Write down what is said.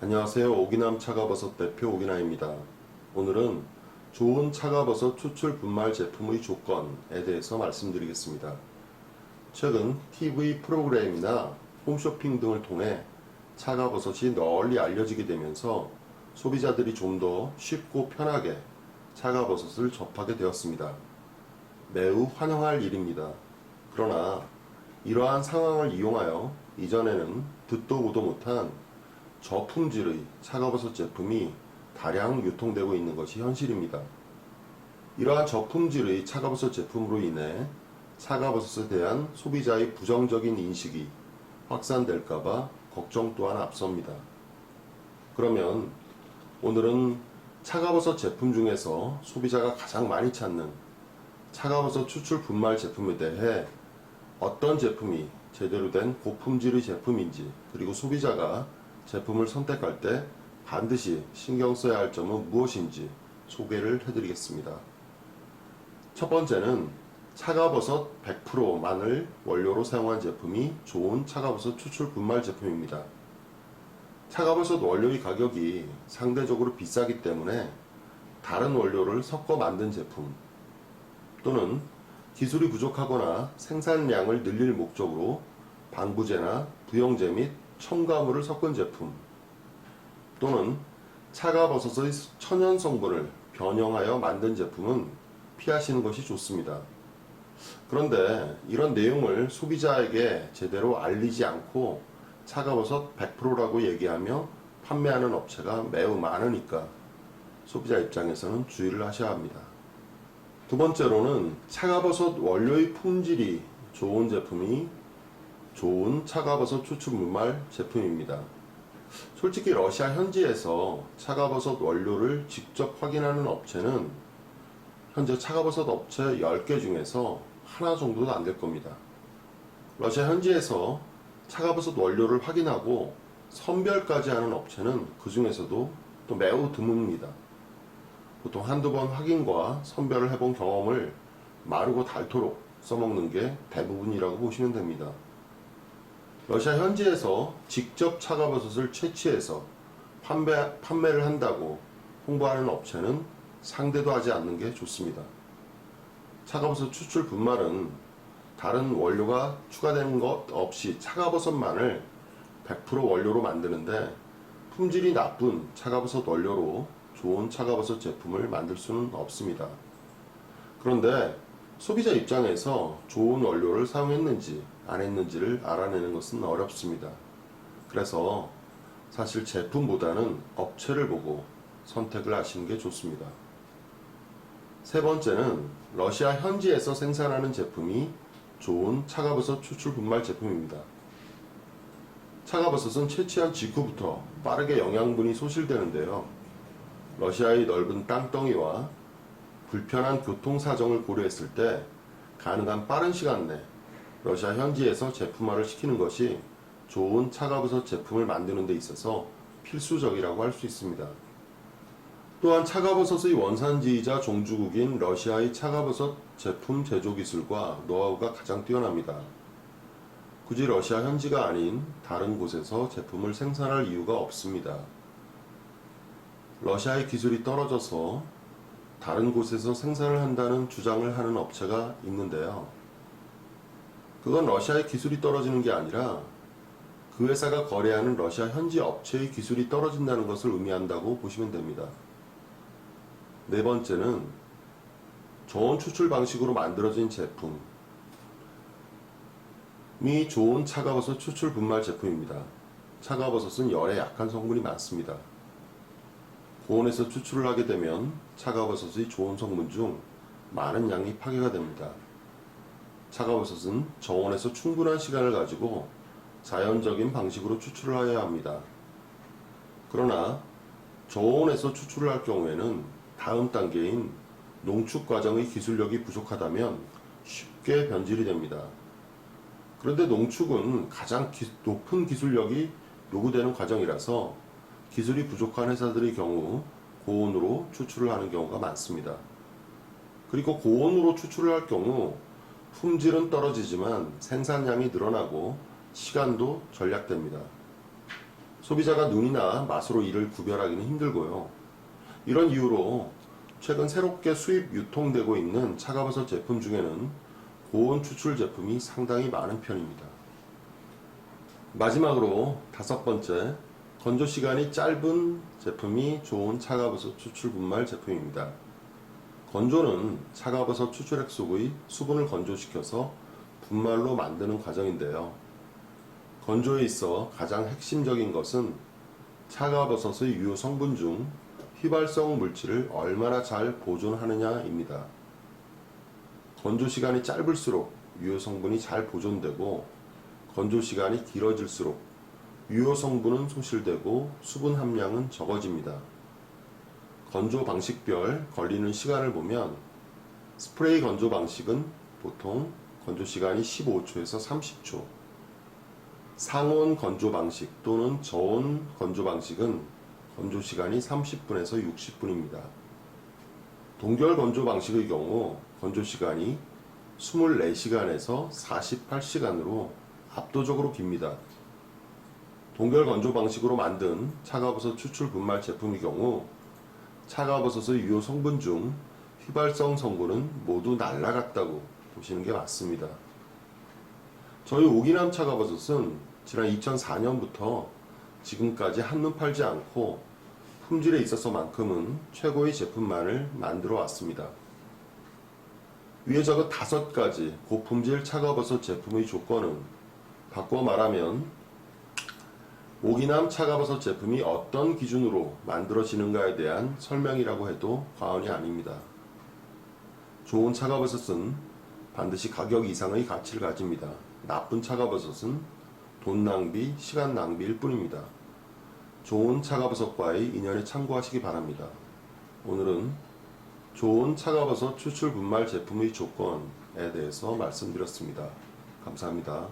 안녕하세요. 오기남 차가버섯 대표 오기남입니다. 오늘은 좋은 차가버섯 추출 분말 제품의 조건에 대해서 말씀드리겠습니다. 최근 TV 프로그램이나 홈쇼핑 등을 통해 차가버섯이 널리 알려지게 되면서 소비자들이 좀 더 쉽고 편하게 차가버섯을 접하게 되었습니다. 매우 환영할 일입니다. 그러나 이러한 상황을 이용하여 이전에는 듣도 보도 못한 저품질의 차가버섯 제품이 다량 유통되고 있는 것이 현실입니다. 이러한 저품질의 차가버섯 제품으로 인해 차가버섯에 대한 소비자의 부정적인 인식이 확산될까봐 걱정 또한 앞섭니다. 그러면 오늘은 차가버섯 제품 중에서 소비자가 가장 많이 찾는 차가버섯 추출 분말 제품에 대해 어떤 제품이 제대로 된 고품질의 제품인지 그리고 소비자가 제품을 선택할 때 반드시 신경 써야 할 점은 무엇인지 소개를 해드리겠습니다. 첫 번째는 차가버섯 100%만을 원료로 사용한 제품이 좋은 차가버섯 추출 분말 제품입니다. 차가버섯 원료의 가격이 상대적으로 비싸기 때문에 다른 원료를 섞어 만든 제품 또는 기술이 부족하거나 생산량을 늘릴 목적으로 방부제나 부영제 및 첨가물을 섞은 제품 또는 차가버섯의 천연 성분을 변형하여 만든 제품은 피하시는 것이 좋습니다. 그런데 이런 내용을 소비자에게 제대로 알리지 않고 차가버섯 100%라고 얘기하며 판매하는 업체가 매우 많으니까 소비자 입장에서는 주의를 하셔야 합니다. 두 번째로는 차가버섯 원료의 품질이 좋은 제품이 좋은 차가버섯 추출 분말 제품입니다. 솔직히 러시아 현지에서 차가버섯 원료를 직접 확인하는 업체는 현재 차가버섯 업체 10개 중에서 하나 정도도 안 될 겁니다. 러시아 현지에서 차가버섯 원료를 확인하고 선별까지 하는 업체는 그 중에서도 또 매우 드뭅니다. 보통 한두 번 확인과 선별을 해본 경험을 마르고 닳도록 써먹는 게 대부분이라고 보시면 됩니다. 러시아 현지에서 직접 차가버섯을 채취해서 판매, 판매를 한다고 홍보하는 업체는 상대도 하지 않는 게 좋습니다. 차가버섯 추출 분말은 다른 원료가 추가되는 것 없이 차가버섯만을 100% 원료로 만드는데 품질이 나쁜 차가버섯 원료로 좋은 차가버섯 제품을 만들 수는 없습니다. 그런데 소비자 입장에서 좋은 원료를 사용했는지 안 했는지를 알아내는 것은 어렵습니다. 그래서 사실 제품보다는 업체를 보고 선택을 하시는 게 좋습니다. 세 번째는 러시아 현지에서 생산하는 제품이 좋은 차가버섯 추출 분말 제품입니다. 차가버섯은 채취한 직후부터 빠르게 영양분이 소실되는데요. 러시아의 넓은 땅덩이와 불편한 교통 사정을 고려했을 때 가능한 빠른 시간 내 러시아 현지에서 제품화를 시키는 것이 좋은 차가버섯 제품을 만드는 데 있어서 필수적이라고 할 수 있습니다. 또한 차가버섯의 원산지이자 종주국인 러시아의 차가버섯 제품 제조 기술과 노하우가 가장 뛰어납니다. 굳이 러시아 현지가 아닌 다른 곳에서 제품을 생산할 이유가 없습니다. 러시아의 기술이 떨어져서 다른 곳에서 생산을 한다는 주장을 하는 업체가 있는데요. 그건 러시아의 기술이 떨어지는 게 아니라 그 회사가 거래하는 러시아 현지 업체의 기술이 떨어진다는 것을 의미한다고 보시면 됩니다. 네 번째는 좋은 추출 방식으로 만들어진 제품이 좋은 차가버섯 추출 분말 제품입니다. 차가버섯은 열에 약한 성분이 많습니다. 고온에서 추출을 하게 되면 차가버섯의 좋은 성분 중 많은 양이 파괴가 됩니다. 차가버섯은 저온에서 충분한 시간을 가지고 자연적인 방식으로 추출을 해야 합니다. 그러나 저온에서 추출을 할 경우에는 다음 단계인 농축 과정의 기술력이 부족하다면 쉽게 변질이 됩니다. 그런데 농축은 가장 기- 높은 기술력이 요구되는 과정이라서 기술이 부족한 회사들의 경우 고온으로 추출을 하는 경우가 많습니다. 그리고 고온으로 추출을 할 경우 품질은 떨어지지만 생산량이 늘어나고 시간도 절약됩니다. 소비자가 눈이나 맛으로 이를 구별하기는 힘들고요. 이런 이유로 최근 새롭게 수입 유통되고 있는 차가버섯 제품 중에는 고온 추출 제품이 상당히 많은 편입니다. 마지막으로 다섯 번째, 건조 시간이 짧은 제품이 좋은 차가버섯 추출 분말 제품입니다. 건조는 차가버섯 추출액 속의 수분을 건조시켜서 분말로 만드는 과정인데요. 건조에 있어 가장 핵심적인 것은 차가버섯의 유효 성분 중 휘발성 물질을 얼마나 잘 보존하느냐입니다. 건조 시간이 짧을수록 유효 성분이 잘 보존되고 건조 시간이 길어질수록 유효 성분은 소실되고 수분 함량은 적어집니다. 건조 방식별 걸리는 시간을 보면 스프레이 건조 방식은 보통 건조 시간이 15초에서 30초, 상온 건조 방식 또는 저온 건조 방식은 건조 시간이 30분에서 60분입니다. 동결 건조 방식의 경우 건조 시간이 24시간에서 48시간으로 압도적으로 깁니다. 동결 건조 방식으로 만든 차가버섯 추출 분말 제품의 경우 차가버섯의 유효 성분 중 휘발성 성분은 모두 날라갔다고 보시는 게 맞습니다. 저희 오기남 차가버섯은 지난 2004년부터 지금까지 한눈 팔지 않고 품질에 있어서만큼은 최고의 제품만을 만들어 왔습니다. 위에 적은 다섯 가지 고품질 차가버섯 제품의 조건은 바꿔 말하면 오기남 차가버섯 제품이 어떤 기준으로 만들어지는가에 대한 설명이라고 해도 과언이 아닙니다. 좋은 차가버섯은 반드시 가격 이상의 가치를 가집니다. 나쁜 차가버섯은 돈 낭비, 시간 낭비일 뿐입니다. 좋은 차가버섯과의 인연에 참고하시기 바랍니다. 오늘은 좋은 차가버섯 추출 분말 제품의 조건에 대해서 말씀드렸습니다. 감사합니다.